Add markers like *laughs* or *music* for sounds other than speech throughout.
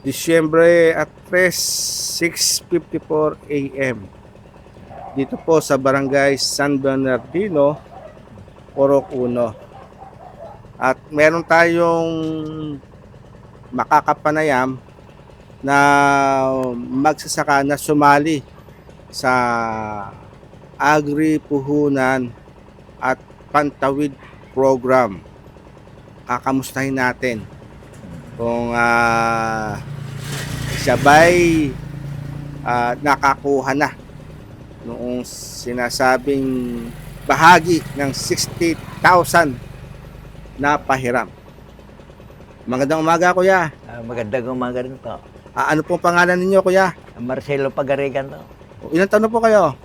Disyembre at 3, 6.54 a.m. Dito po sa Barangay San Bernardino, Porok Uno. At meron tayong makakapanayam na magsasaka na sumali sa agri-puhunan at pantawid program. Kakamustahin natin kung ah, siya ba'y ah, nakakuha na noong sinasabing bahagi ng 60,000 na pahiram. Magandang umaga, kuya. Ah, magandang umaga rin po. Ah, ano pong pangalan ninyo, kuya? Marcelo Pagarigan to. Ilang taon na po kayo?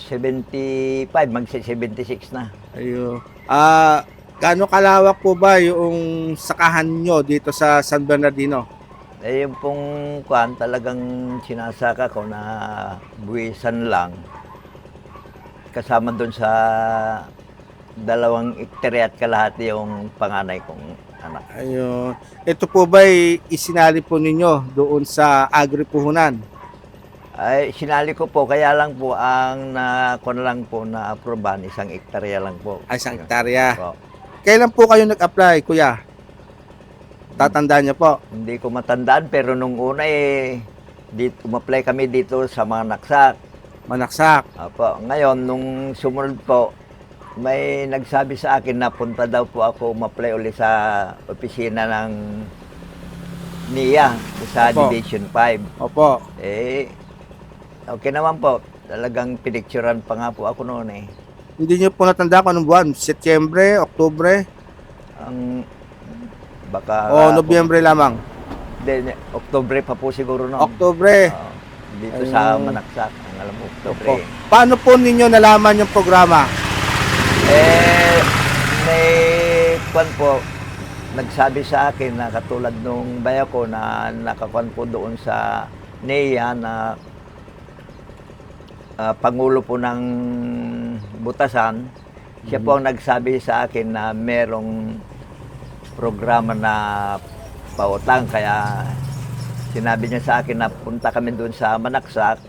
75, magsi-76 na. Ayo. Ah, gaano kalawak po ba yung sakahan nyo dito sa San Bernardino? Eh, yung pong kwan, talagang sinasaka ko na buwisan lang. Kasama doon sa dalawang iktere at kalahati yung panganay kong anak. Ayun. Ito po ba isinali po ninyo doon sa agri-puhunan? Ay, sinali ko po, kaya lang po ang na, ko na lang po na aproban, isang iktarya lang po. Ay, isang hektarya. Po. Kailan po kayo nag-apply, kuya? Tatandaan niyo po. Hindi ko matandaan, pero nung una eh, dito, umapply kami dito sa mga naksak. Manaksak. Apo, ngayon, nung sumunod po, may nagsabi sa akin na punta daw po ako umapply uli sa opisina ng NIA sa Opo. Division 5. Opo. Eh, okay naman po. Talagang pinicturan pa nga po ako noon eh. Hindi niyo po natanda kung anong buwan? Setyembre, Oktubre, Ang baka o Nobyembre lamang? Then, Oktobre pa po siguro noon. Oktubre. Oo. dito sa Ayun. Manaksak, ang alam mo, Oktobre. Opo. Paano po ninyo nalaman yung programa? Eh, may kwan po, nagsabi sa akin na katulad nung baya ko na nakakwan po doon sa NEA na ah, Pangulo po ng Butasan, siya po ang nagsabi sa akin na merong programa na pautang kaya sinabi niya sa akin na punta kami doon sa Manaksak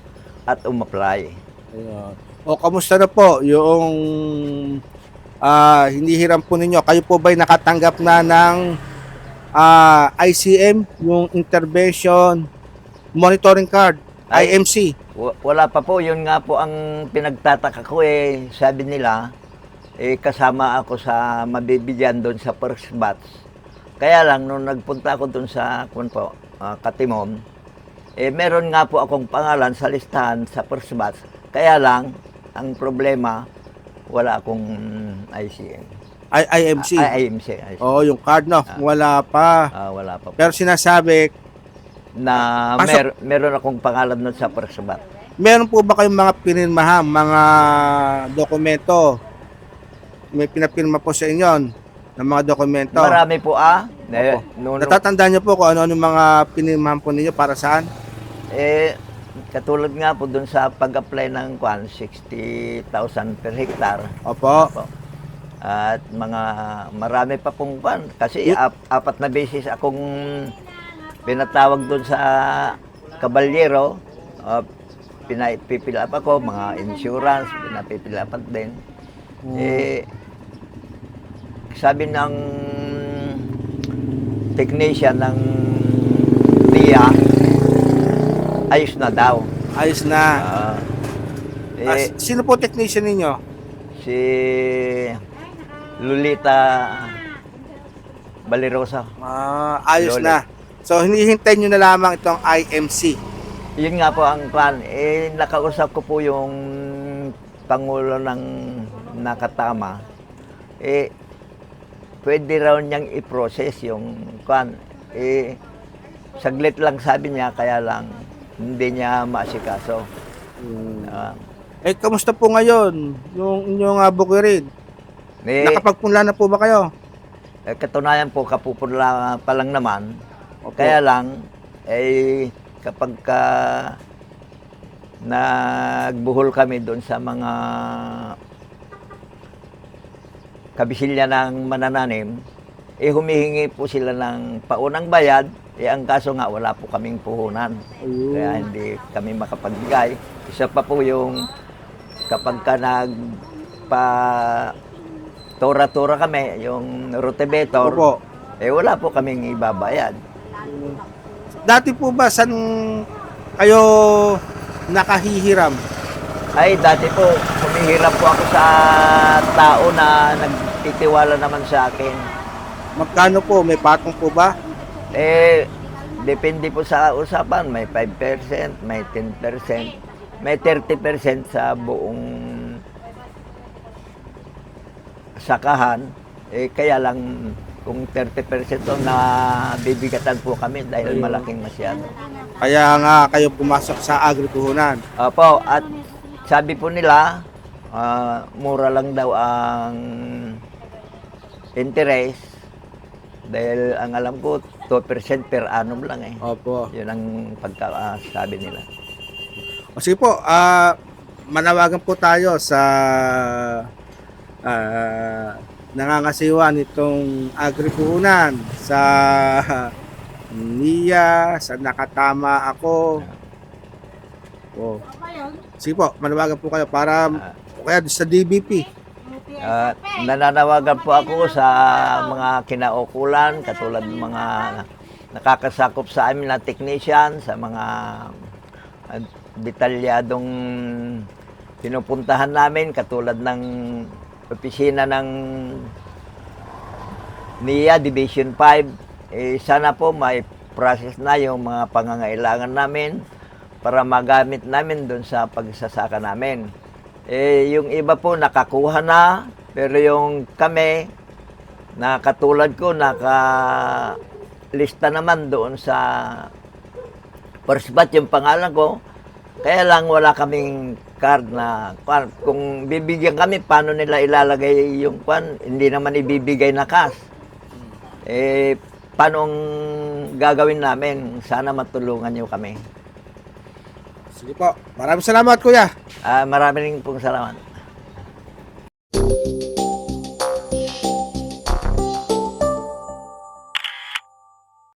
at umapply. Ayun. O kamusta na po yung ah, hindi hiram po ninyo? Kayo po ba'y nakatanggap na ng ah, ICM, yung Intervention Monitoring Card, Ay. IMC? Wa- Wala pa po, yun nga po ang pinagtataka ko eh. Sabi nila, eh kasama ako sa mabibigyan doon sa first batch. Kaya lang, nung nagpunta ako doon sa kung po, ah, Katimon, eh meron nga po akong pangalan sa listahan sa first batch. Kaya lang, ang problema, wala akong ICM. I- IMC? Ah, IMC. Oo, yung card, no? Wala pa. Ah, wala pa po. Pero sinasabi, Na Pasok. mer- meron akong pangalan doon sa first batch. meron po ba kayong mga pinirmahan, mga dokumento? May pinapirma po sa inyo ng mga dokumento? Marami po ah. Eh, Opo. nung- Natatandaan niyo po kung ano-ano mga pinirmahan po ninyo para saan? Eh, katulad nga po dun sa pag-apply ng kwan, 60,000 per hectare. Opo. Po. At mga marami pa pong kwan. Kasi ap- apat na beses akong pinatawag dun sa kabalyero. Uh, pinapipil up ako, mga insurance, pinapipil up din. Eh, sabi ng technician ng NIA, ayos na daw. Ayos na. Ah, Ah, eh, sino po technician ninyo? si Lolita Balerosa. Ah, ayos Lola. na. So, hinihintay nyo na lamang itong IMC. Yun nga po ang plan. Eh, nakausap ko po yung Pangulo ng nakatama. Eh, pwede raw niyang i-process yung plan. Eh, saglit lang sabi niya, kaya lang hindi niya maasikaso. Ah, Eh, kamusta po ngayon yung inyong uh, bukirin? eh, Nakapagpunla na po ba kayo? Eh, katunayan po, kapupula pa lang naman. Opo. Kaya lang, eh, kapag ka nagbuhol kami doon sa mga kabisilya ng manananim, eh humihingi po sila ng paunang bayad Eh, ang kaso nga, wala po kaming puhunan. Ayun. Kaya hindi kami makapagbigay. Isa pa po yung kapag ka nag pa tura-tura kami, yung rotivator, Opo. eh wala po kaming ibabayad. Dati po ba saan kayo nakahihiram? Ay, dati po, humihirap po ako sa tao na nagtitiwala naman sa akin. Magkano po? May patong po ba? Eh, depende po sa usapan. May 5%, may 10%, may 30% sa buong sakahan. Eh, kaya lang kung 30% to na bibigatan po kami dahil Ayun. malaking masyado. Kaya nga kayo pumasok sa agripuhunan. Opo, at sabi po nila, ah, mura lang daw ang interest dahil ang alam ko 2% per annum lang eh. Opo. Yun ang pagkasabi nila. O sige po, ah manawagan po tayo sa ah, nangangasiwa nitong agripuhunan sa *laughs* NIA, sa nakatama ako. O. Sige po, manawagan po kayo para o kaya sa DBP. Ah, nananawagan po ako sa mga kinaukulan, katulad ng mga nakakasakop sa amin na technician, sa mga ah, detalyadong pinupuntahan namin, katulad ng opisina ng NIA Division 5. Eh, sana po may process na yung mga pangangailangan namin para magamit namin doon sa pagsasaka namin. Eh, yung iba po nakakuha na, pero yung kami, na katulad ko, naka lista naman doon sa first batch yung pangalan ko. Kaya lang wala kaming card na kung bibigyan kami, paano nila ilalagay yung kwan? Hindi naman ibibigay na cash. Eh, paano ang gagawin namin? Sana matulungan niyo kami. Sige po, maraming salamat kuya. Ah, maraming pong salamat.